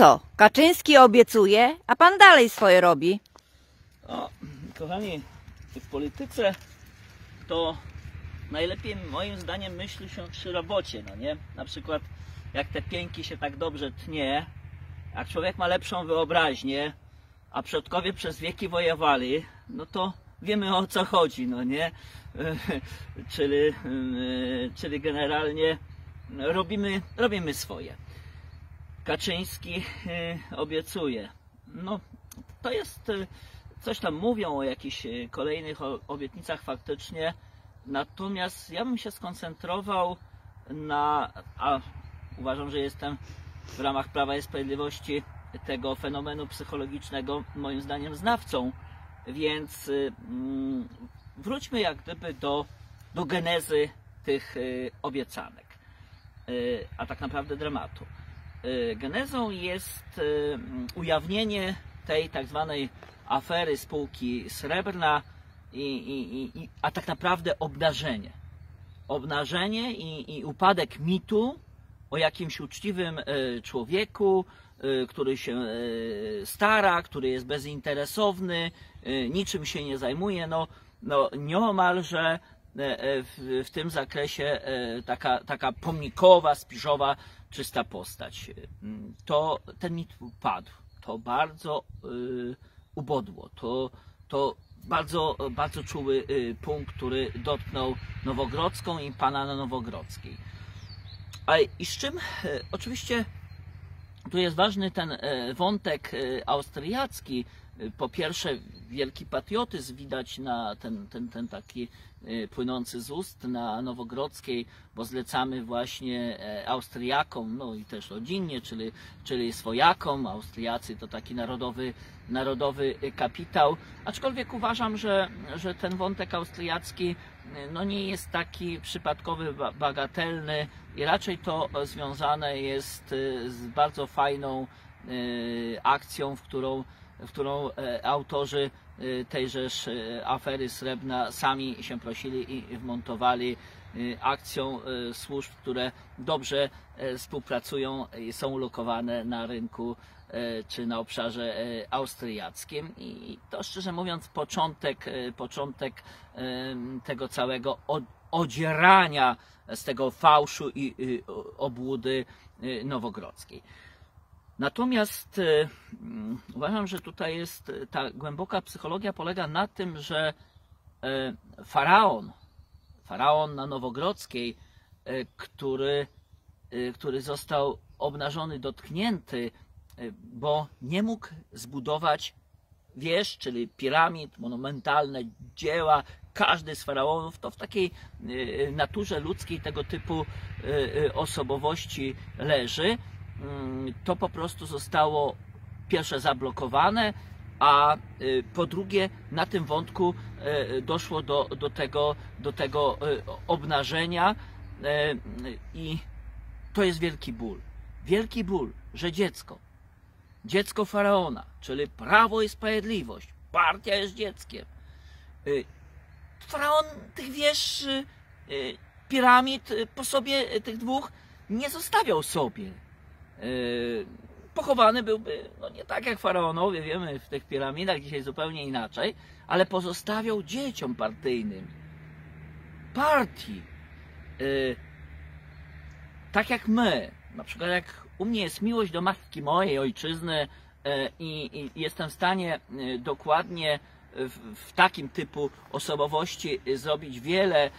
co? Kaczyński obiecuje, a pan dalej swoje robi. O, kochani, w polityce to najlepiej moim zdaniem myśli się przy robocie, no nie? Na przykład jak te pięki się tak dobrze tnie, jak człowiek ma lepszą wyobraźnię, a przodkowie przez wieki wojowali, no to wiemy o co chodzi, no nie? czyli, yy, czyli generalnie robimy, robimy swoje. Kaczyński yy, obiecuje. No, to jest, yy, coś tam mówią o jakichś yy, kolejnych obietnicach faktycznie, natomiast ja bym się skoncentrował na, a uważam, że jestem w ramach Prawa i Sprawiedliwości tego fenomenu psychologicznego moim zdaniem znawcą, więc y, mm, wróćmy jak gdyby do, do genezy tych y, obiecanek, y, a tak naprawdę dramatu. Y, Genezą jest y, mm, ujawnienie tej tak zwanej afery spółki Srebrna, i, i, i, a tak naprawdę obnażenie. Obnażenie i, upadek mitu o jakimś uczciwym e, człowieku, który się stara, który jest bezinteresowny, niczym się nie zajmuje. No, no nieomalże w, w tym zakresie taka, taka pomnikowa, spiżowa, czysta postać. Mm, To ten mit upadł. To bardzo e, ubodło. To, to bardzo, bardzo czuły e, punkt, który dotknął Nowogrodzką i pana na Nowogrodzkiej. A i z czym? E, Oczywiście tu jest ważny ten e, wątek austriacki. Po pierwsze, wielki patriotyzm widać na ten, ten, ten taki e, płynący z ust na Nowogrodzkiej, bo zlecamy właśnie e, Austriakom, no i też rodzinnie, czyli, czyli swojakom. Austriacy to taki narodowy, narodowy e, kapitał. Aczkolwiek uważam, że, że ten wątek austriacki e, no nie jest taki przypadkowy, ba- bagatelny i raczej to związane jest z bardzo fajną akcją, w którą, którą e, autorzy e, tejżeż e, afery srebrna sami się prosili i wmontowali akcją służb, które dobrze współpracują i są ulokowane na rynku czy na obszarze austriackim i to szczerze mówiąc początek, początek tego całego od- odzierania z tego fałszu i obłudy nowogrodzkiej. Natomiast y, mm, uważam, że tutaj jest y, ta głęboka psychologia polega na tym, że y, faraon, faraon na Nowogrodzkiej, który, który został obnażony, dotknięty, bo nie mógł zbudować wież, czyli piramid, monumentalne dzieła. Każdy z faraonów to w takiej naturze ludzkiej tego typu osobowości leży. Mm, To po prostu zostało pierwsze zablokowane, a y, po drugie na tym wątku y, doszło do, do, tego, do tego y, obnażenia i to jest wielki ból. Wielki ból, że dziecko, dziecko faraona, czyli prawo i sprawiedliwość, partia jest dzieckiem. Faraon tych wież, piramid po sobie tych dwóch nie zostawiał sobie. Y, Pochowany byłby, no nie tak jak faraonowie, wiemy, w tych piramidach dzisiaj zupełnie inaczej, ale pozostawiał dzieciom partyjnym, partii. Y, tak jak my, na przykład jak u mnie jest miłość do matki mojej, ojczyzny e, i, jestem w stanie dokładnie w, w takim typu osobowości zrobić wiele,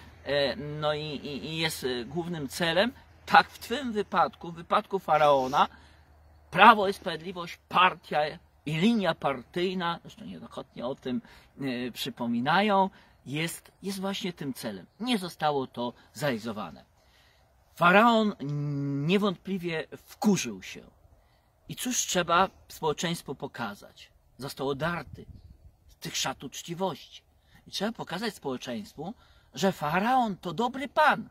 no i, i, i jest głównym celem, tak w Twym wypadku, w wypadku Faraona, Prawo i Sprawiedliwość, partia i linia partyjna, zresztą niejednokrotnie o tym e, przypominają, jest, jest właśnie tym celem. Nie zostało to zrealizowane. Faraon niewątpliwie wkurzył się. I cóż trzeba społeczeństwu pokazać? Został odarty z tych szat uczciwości. I trzeba pokazać społeczeństwu, że faraon to dobry pan.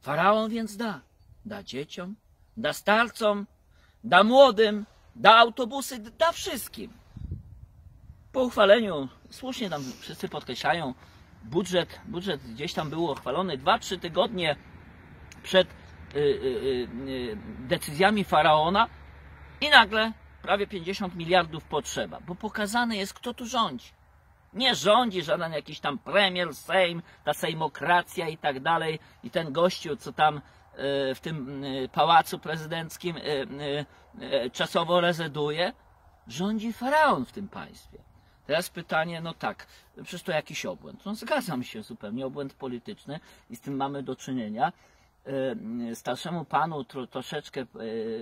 Faraon więc da. Da dzieciom, da starcom, da młodym, da autobusy, da wszystkim. Po uchwaleniu, słusznie tam wszyscy podkreślają, budżet, budżet gdzieś tam był uchwalony 2-3 tygodnie przed y, y, y, y, decyzjami faraona, I nagle prawie 50 miliardów potrzeba, bo pokazane jest, kto tu rządzi. Nie rządzi żaden jakiś tam premier, sejm, ta sejmokracja i tak dalej. I ten gościu, co tam e, w tym e, pałacu prezydenckim e, czasowo rezyduje, rządzi faraon w tym państwie. Teraz pytanie, no tak, przecież to jakiś obłęd. No zgadzam się zupełnie, obłęd polityczny i z tym mamy do czynienia. Starszemu panu tro, troszeczkę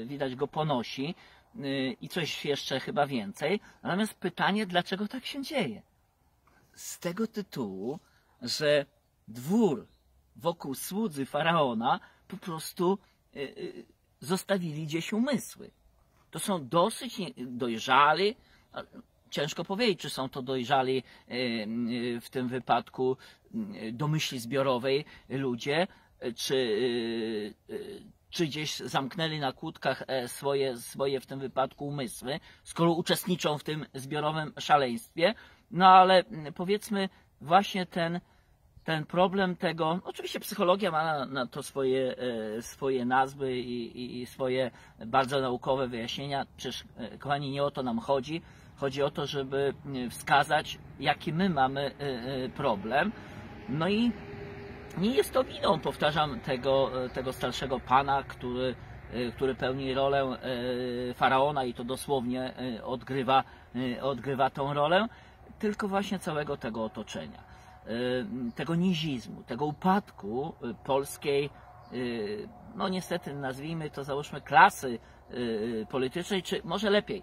widać go ponosi i coś jeszcze chyba więcej. Natomiast pytanie, dlaczego tak się dzieje? Z tego tytułu, że dwór wokół słudzy faraona po prostu e, e, zostawili gdzieś umysły. To są dosyć dojrzali, ciężko powiedzieć, czy są to dojrzali e, w tym wypadku do myśli zbiorowej ludzie, czy, czy gdzieś zamknęli na kłódkach swoje, swoje w tym wypadku umysły, skoro uczestniczą w tym zbiorowym szaleństwie. No ale mm, powiedzmy właśnie ten, ten problem tego, oczywiście psychologia ma na, to swoje, e, swoje nazwy i, i, swoje bardzo naukowe wyjaśnienia. Przecież, e, kochani, nie o to nam chodzi. Chodzi o to, żeby e, wskazać, jaki my mamy e, problem. No i nie jest to winą, powtarzam, tego, tego starszego pana, który, który pełni rolę faraona i to dosłownie odgrywa, odgrywa tą rolę, tylko właśnie całego tego otoczenia, e, tego nizizmu, tego upadku e, polskiej, e, no niestety nazwijmy to, załóżmy, klasy politycznej, czy może lepiej,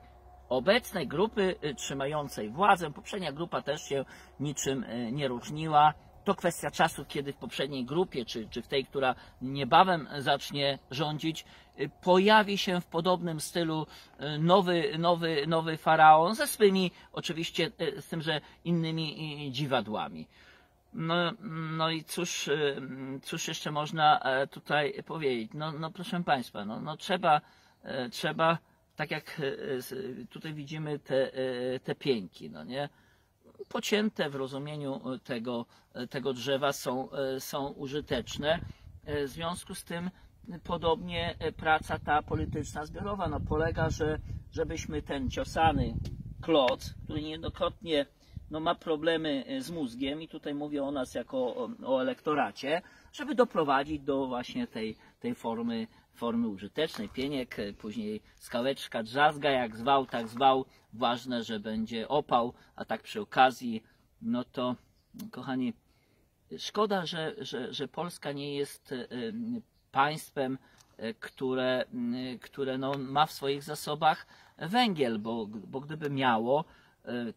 obecnej grupy trzymającej władzę. Poprzednia grupa też się niczym nie różniła. To kwestia czasu, kiedy w poprzedniej grupie, czy, czy w tej, która niebawem zacznie rządzić, e, pojawi się w podobnym stylu e, nowy, nowy, nowy faraon ze swymi, oczywiście, e, z tym, że innymi dziwadłami. No, no i cóż, cóż jeszcze można e, tutaj powiedzieć? No, no proszę Państwa, no, no trzeba, e, trzeba, tak jak e, tutaj widzimy te, te pięki, no nie? Pocięte w rozumieniu tego, tego drzewa są, e, są użyteczne. E, W związku z tym podobnie e, praca ta polityczna zbiorowa no, polega, że żebyśmy ten ciosany kloc, który niejednokrotnie no, ma problemy e, z mózgiem i tutaj mówię o nas jako o, o elektoracie, żeby doprowadzić do właśnie tej, tej formy, formy użytecznej. Pieniek, e, później skałeczka, drzazga, jak zwał, tak zwał. Ważne, że będzie opał, a tak przy okazji, no to kochani, szkoda, że, że, że Polska nie jest e, em, państwem, które, które no, ma w swoich zasobach węgiel, bo, bo gdyby miało,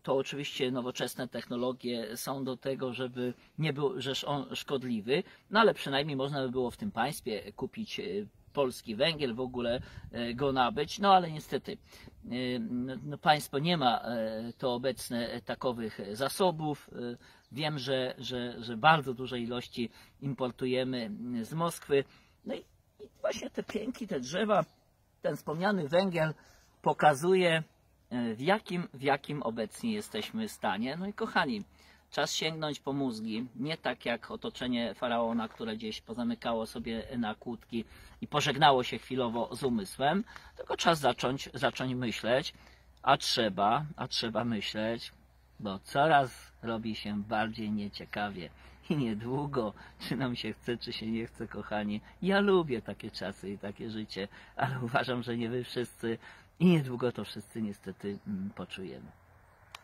to oczywiście nowoczesne technologie są do tego, żeby nie był rzecz on szkodliwy, no ale przynajmniej można by było w tym państwie kupić polski węgiel, w ogóle e, go nabyć, no ale niestety e, no, no, państwo nie ma e, to obecne takowych zasobów. Wiem, że, że, że bardzo duże ilości importujemy mm, z Moskwy. No i, i właśnie te pięki, te drzewa, ten wspomniany węgiel pokazuje, w jakim, w jakim obecnie jesteśmy stanie. No i kochani, czas sięgnąć po mózgi, nie tak jak otoczenie faraona, które gdzieś pozamykało sobie na kłódki i pożegnało się chwilowo z umysłem, tylko czas zacząć, zacząć myśleć, a trzeba, a trzeba myśleć, bo coraz robi się bardziej nieciekawie. I niedługo, czy nam się chce, czy się nie chce, kochani. Ja lubię takie czasy i takie życie, ale uważam, że nie wy wszyscy i niedługo to wszyscy niestety mm, poczujemy.